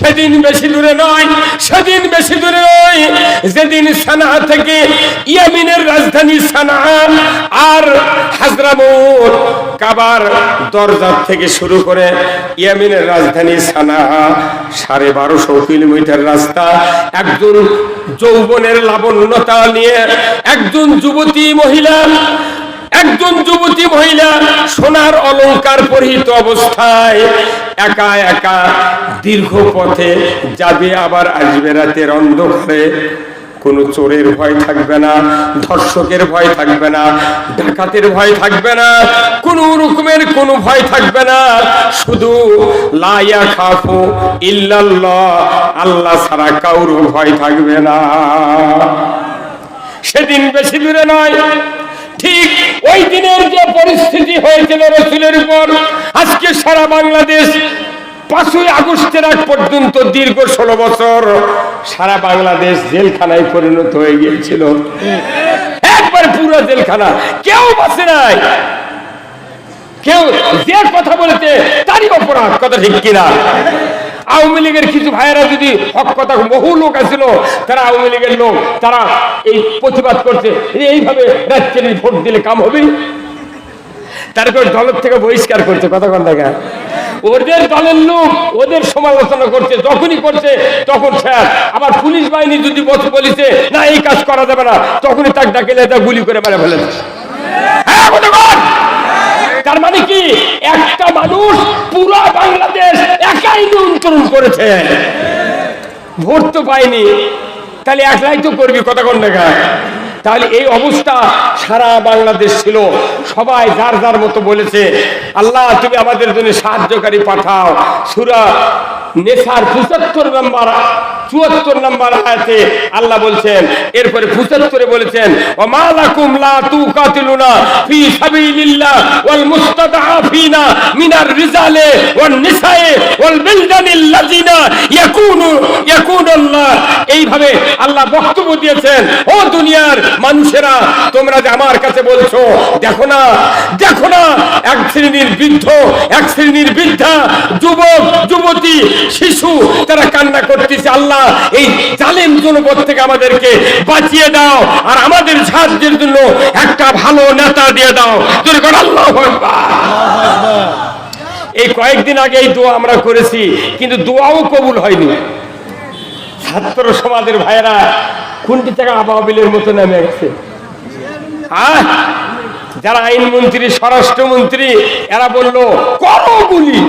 সেদিন বেশি দূরে নয়, সেদিন বেশি দূরে নয়। যেদিন সানা থেকে ইয়ামিনের রাজধানী সানা আর হাজরামুট কাবার দরজার থেকে শুরু করে ইয়ামিনের রাজধানী সানা, সাড়ে বারোশো কিলোমিটার রাস্তা, একজন যৌবনের লাবণ্যতা নিয়ে একজন যুবতী মহিলা, একজন যুবতী মহিলা সোনার অলংকার পরিহিত অবস্থায় একা একা দীর্ঘ পথে যাবে আবার আসবে রাতের অন্ধকারে। কোনো চোরের ভয় থাকবে না, ধর্ষকের ভয় থাকবে না, ডাকাতের ভয় থাকবে না, কোনো রকমের কোনো ভয় থাকবে না। শুধু লাইয়া খাফু ইল্লাল্লাহ, আল্লাহ ছাড়া কাউর ভয় থাকবে না। সেদিন বেশি দূরে নয়, ঠিক ওই দিনের যে পরিস্থিতি হয়েছিল রসুলের উপর, আজকে বাংলাদেশ পাঁচই আগস্টের আগ পর্যন্ত দীর্ঘ ষোলো বছর সারা বাংলাদেশ জেলখানায় পরিণত হয়ে গিয়েছিল। একবার পুরো জেলখানা, কেউ বাঁচে নাই। কেউ যে কথা বলেছে তারই অপরাধ, কথা ঠিক কিনা? আওয়ামী লীগের কিছু ভাইয়েরা যদি হক কথা বহু লোক আছিল তারা আওয়ামী লীগের লোক, তারা এই প্রতিবাদ করছে এইভাবে রাজ্যের ভোট দিলে কাম হবে তারপর দলের থেকে বহিষ্কার করছে, কথা দেখা ওদের দলের লোক ওদের সমালোচনা করছে, যখনই করছে তখন স্যার, আবার পুলিশ বাহিনী যদি বসে বলিছে, না, এই কাজ করা যাবে না, তখনই তাক ডাকিলে তা গুলি করে মারা ফেলেছে। হ্যাঁ তার মানে কি? একটা মানুষ পুরো বাংলাদেশ একাই নিয়ন্ত্রণ করেছে। ভোট তো পায়নি। তাহলে একলাই তো করবি, কথা কোন দেখা তাহলে এই অবস্থা সারা বাংলাদেশ ছিল। সবাই যার যার মতো বলেছে, আল্লাহ, তুমি আমাদের জন্য সাহায্যকারী পাঠাও। সুরা নেশার পঁচাত্তর নাম্বার, চুয়াত্তর নাম্বার আয়াতে আল্লাহ বলছেন, এরপরে পঁচাত্তরে বলেছেন লা ফি সাবিলিল্লাহ ওয়াল মিনার রিজালে নিসায়ে ওয়াল বিলদানিল লাযিনা ইয়াকুনু, ইয়াকুনুল্লাহ। এইভাবে আল্লাহ বক্তব্য দিয়েছেন, ও দুনিয়ার মানুষেরা, তোমরা যে আমার কাছে বলছো, দেখো না দেখো না, এক শ্রেণির বৃদ্ধ, এক শ্রেণির বৃদ্ধা শিশু তারা কান্না করতেছে, আল্লাহ, এই জালেম জনপদ থেকে আমাদেরকে বাঁচিয়ে দাও, আর আমাদের সাহায্যের জন্য একটা ভালো নেতা দিয়ে দাও। যদি আল্লাহ এই কয়েকদিন আগে এই দোয়া আমরা করেছি, কিন্তু দোয়াও কবুল হয়নি। ছাত্র সমাজের ভাইয়েরা কোনটি থেকে আবাবিলের মতো নামে গেছে। আহ যারা আইনমন্ত্রী, স্বরাষ্ট্রমন্ত্রী, এরা বলল, করো গুলি।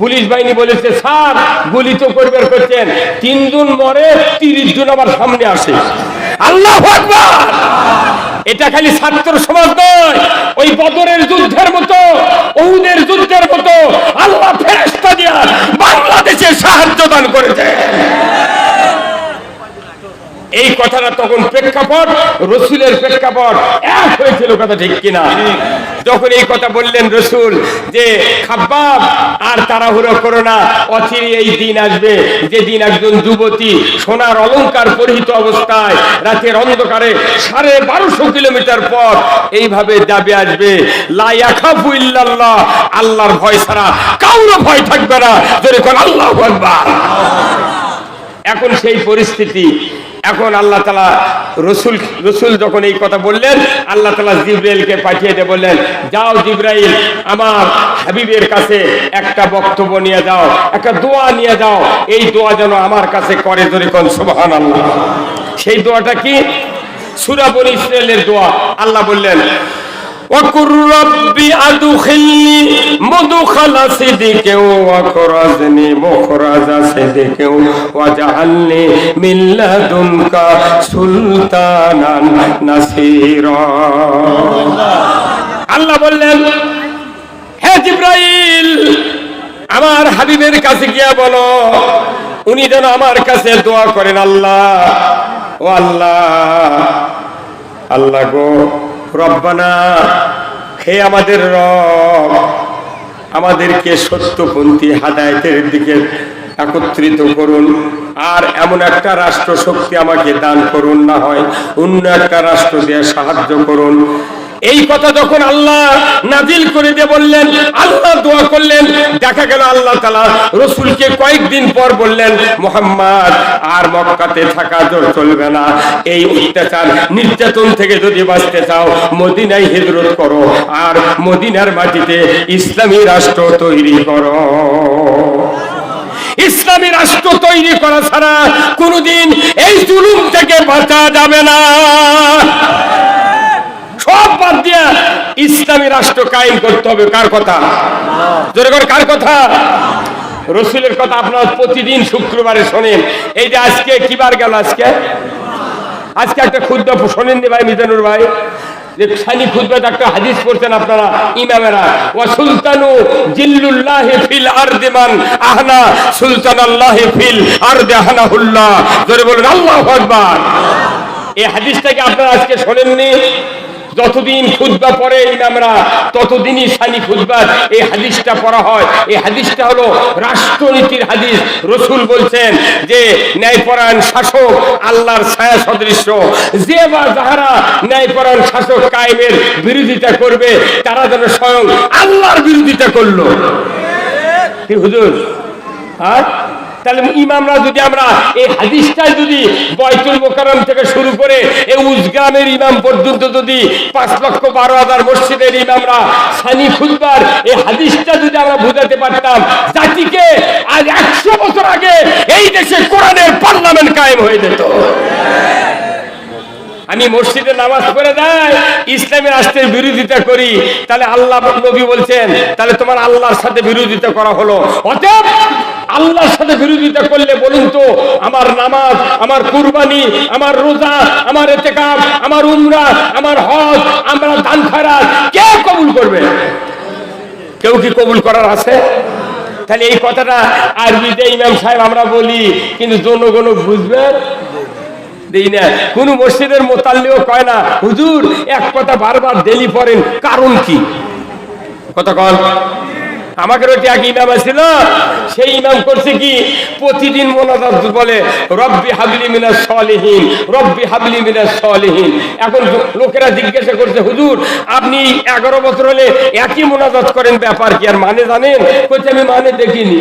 পুলিশ বাহিনী বলেছে, স্যার, গুলি তো করবে করছেন। তিনজন মরে তিরিশ জন আবার সামনে আসে। আল্লাহ এটা খালি ছাত্র সমাজ নয়, ওই বদরের যুদ্ধের মতো, ওহুদের যুদ্ধের মতো। আল্লাহ ফেরেস্তা বাংলাদেশে সাহায্য দান করেছে। এই কথাটা তখন প্রেক্ষাপট, রসুলের প্রেক্ষাপট এক হয়েছিল, কথা ঠিক কিনা? যখন এই কথা বললেন রসুল যে, খাব্বাব, আর তাড়াহুড়ো করো না অচিরে এই দিন আসবে। যেদিন একজন যুবতী সোনার অলংকার পরিহিত অবস্থায় রাতের অন্ধকারে সাড়ে বারোশো কিলোমিটার পথ এইভাবে যাবে আসবে। লাইয়া খাফু ইল্লাল্লাহ, আল্লাহর ভয় ছাড়া কাউরও ভয় থাকবে না। যদি কোন আল্লাহ এখন সেই পরিস্থিতি এখন আল্লাহ তালা রসুল রসুল যখন এই কথা বললেন, আল্লাহ তালা জিব্রাইলকে পাঠিয়ে দিয়ে বললেন, যাও জিব্রাইল, আমার হাবিবের কাছে একটা বক্তব্য নিয়ে যাও, একটা দোয়া নিয়ে যাও। এই দোয়া যেন আমার কাছে করে ধরে কোন সুবাহান আল্লাহ সেই দোয়াটা কি? সুরাবন ইসরায়েলের দোয়া। আল্লাহ বললেন وقل رب أدخلني مدخل صدق وأخرجني مخرج صدق واجعلني من لدنك سلطانا نصيرا আল্লাহ বললেন হে জিব্রাইল আমার হাবিবের কাছে গিয়া বলো উনি যেন আমার কাছে দোয়া করেন আল্লাহ ও আল্লাহ আল্লাহ গো রব্বানা, হে আমাদের রব, আমাদেরকে সত্যপন্থী হাদায়তের দিকে একত্রিত করুন। আর এমন একটা রাষ্ট্র শক্তি আমাকে দান করুন, না হয় অন্য একটা রাষ্ট্র দিয়ে সাহায্য করুন। এই কথা যখন আল্লাহ নাজিল করে দিয়ে বললেন, আল্লাহ দোয়া করলেন, দেখা গেল আল্লাহ তালা রসুলকে কয়েকদিন পর বললেন, মোহাম্মদ, আর মক্কাতে থাকা জোর চলবে না। এই অত্যাচার নির্যাতন থেকে যদি বাঁচতে চাও, মদিনায় হিজরত করো, আর মদিনার মাটিতে ইসলামী রাষ্ট্র তৈরি করো। ইসলামী রাষ্ট্র তৈরি করা ছাড়া কোনোদিন এই জুলুম থেকে বাঁচা যাবে না। সব বাদ দিয়া ইসলামী রাষ্ট্র কায়েম করতে হবে। কার কথা? জোরে করে, কার কথা? রসুলের কথা আপনারা প্রতিদিন শুক্রবারে শোনেন। এই যে আজকে কিবার গেল আজকে? আজকে একটা ক্ষুদ্র শোনেননি ভাই মিজানুর ভাই? যে সানি খুদ্া একটা হাদিস করছেন আপনারা, ইমামেরা। ওয়া সুলতানু জিল্লুল্লাহি ফিল আরদি মান আহনা সুলতান আল্লাহি ফিল আরদি আহনাহুল্লাহ। জোরে বলুন, আল্লাহু আকবার। এই হাদিসটাকে আপনারা আজকে শোনেননি? যতদিন খুদ্া পরে ইমামরা ততদিনই সানি খুদ্বার এই হাদিসটা পড়া হয়। এই হাদিসটা হলো রাষ্ট্রনীতির হাদিস। রসুল বলছেন যে, ন্যায়পরায়ণ শাসক আল্লাহর ছায়া সদৃশ্য যে বা যাহারা ন্যায়পরায়ণ শাসক কায়েমের বিরোধিতা করবে, তারা যেন স্বয়ং আল্লাহর বিরোধিতা করল। হুজুর? হ্যাঁ তাহলে ইমামরা যদি আমরা এই হাদিসটাই যদি বয়তুল মোকারম থেকে শুরু করে এই উজগ্রামের ইমাম পর্যন্ত যদি পাঁচ লক্ষ বারো হাজার মসজিদের ইমামরা সানি খুদবার এই হাদিসটা যদি আমরা বুঝাতে পারতাম, জাতিকে আজ একশো বছর আগে এই দেশে কোরআনের পার্লামেন্ট কায়েম হয়ে যেত। আমি মসজিদে নামাজ পড়ে দেয় ইসলামী রাষ্ট্রের বিরোধিতা করি, তাহলে আল্লাহ নবী বলছেন, তাহলে তোমার আল্লাহর সাথে বিরোধিতা করা হলো। অতএব আল্লাহর সাথে বিরোধিতা করলে বলুন তো, আমার নামাজ, আমার কুরবানি, আমার রোজা, আমার এতেকাব আমার উমরা, আমার হজ, আমরা দান খারাপ কে কবুল করবে? কেউ কি কবুল করার আছে? তাহলে এই কথাটা আরবিতে ইমাম সাহেব আমরা বলি, কিন্তু জনগণ বুঝবে? দেই না। কোন মসজিদের মোতাল্লিও কয় না, হুজুর, এক কথা বারবার দেলি পড়েন, কারণ কি? কথা কন। আমাকে ওটি এক ইমাম ছিল সেই ইমাম করছে কি? প্রতিদিন মোনাজাত বলে, রব্বি হাবলি মিনাস সলিহীন, রব্বি হাবলি মিনাস সলিহীন। এখন লোকেরা জিজ্ঞাসা করছে, হুজুর, আপনি এগারো বছর হলে একই মোনাজাত করেন, ব্যাপার কি? আর মানে জানেন? কইছে, আমি মানে দেখিনি।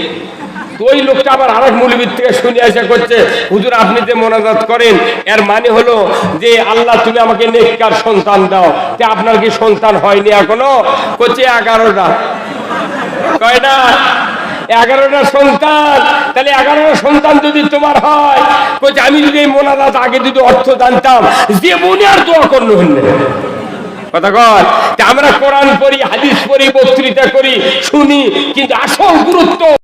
ওই লোকটা আবার আরেক মৌলবীর থেকে শুনে আসা করছে, হুজুর, আপনি যে মোনাজাত করেন, এর মানে হলো যে আল্লাহ তুমি আমাকে নেককার সন্তান দাও। যে আপনার কি সন্তান হয়নি এখনও? করছে, এগারোটা। কয়টা এগারোটা সন্তান। তাহলে এগারোটা সন্তান যদি তোমার হয়, কইছে, আমি যদি এই মোনাজাত আগে যদি অর্থ জানতাম, যে মনে আর দোয়া করল কথা তা আমরা কোরআন পড়ি, হাদিস পড়ি, বক্তৃতা করি, শুনি, কিন্তু আসল গুরুত্ব